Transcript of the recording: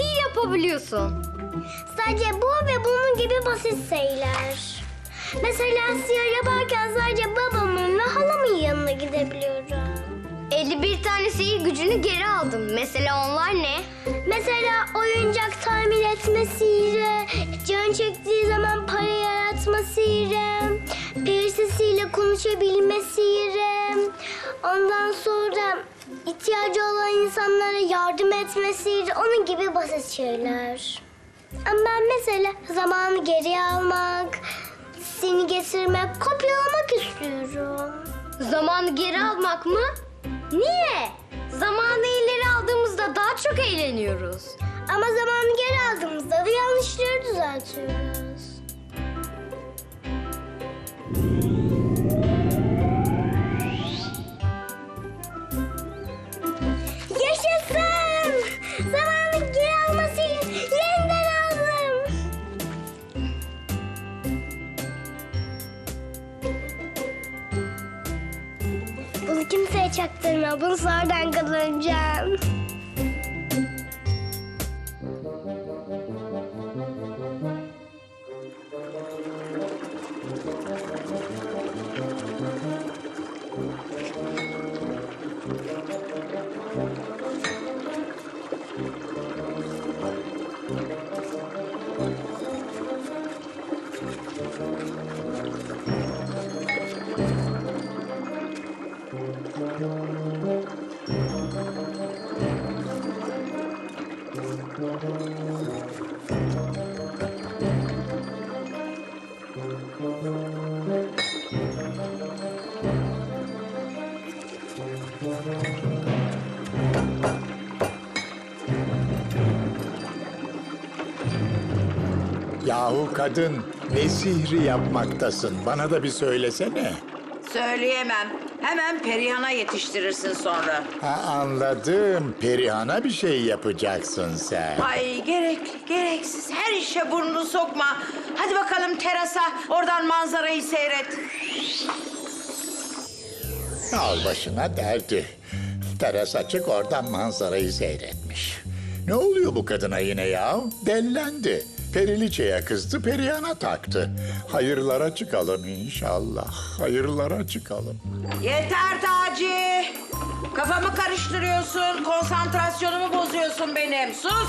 yapıyorsun? Sadece bu ve bunun gibi basit şeyler. Mesela sihir yaparken sadece babamın ve halamın yanına gidebiliyorum. 51 tane sihir gücünü geri aldım. Mesela onlar ne? Mesela oyuncak tahmin etme sihiri, can çektiği zaman para yaratma sihiri, peri sesiyle konuşabilme sihiri, ihtiyacı olan insanlara yardım etme sihiri, onun gibi basit şeyler. Ama ben mesela zamanı geriye almak, seni getirmek, kopyalamak istiyorum. Zamanı geri almak mı? Niye? Zamanı ileri aldığımızda daha çok eğleniyoruz. Ama zamanı geri aldığımızda da yanlışları düzeltiyoruz. Bunu kimseye çaktırma. Bunu sonradan kazanacağım. Yahu kadın ne sihri yapmaktasın? Bana da bir söylesene. Söyleyemem. Hemen Perihan'a yetiştirirsin sonra. Ha, anladım. Perihan'a bir şey yapacaksın sen. Ay gerek, gereksiz. Her işe burnunu sokma. Hadi bakalım terasa. Oradan manzarayı seyret. Al başına derdi. Teras açık oradan manzarayı seyretmiş. Ne oluyor bu kadına yine ya? Dellendi. Periliçe'ye kızdı, Perihan'a taktı. Hayırlara çıkalım inşallah. Hayırlara çıkalım. Yeter Taci. Kafamı karıştırıyorsun. Konsantrasyonumu bozuyorsun benim. Sus.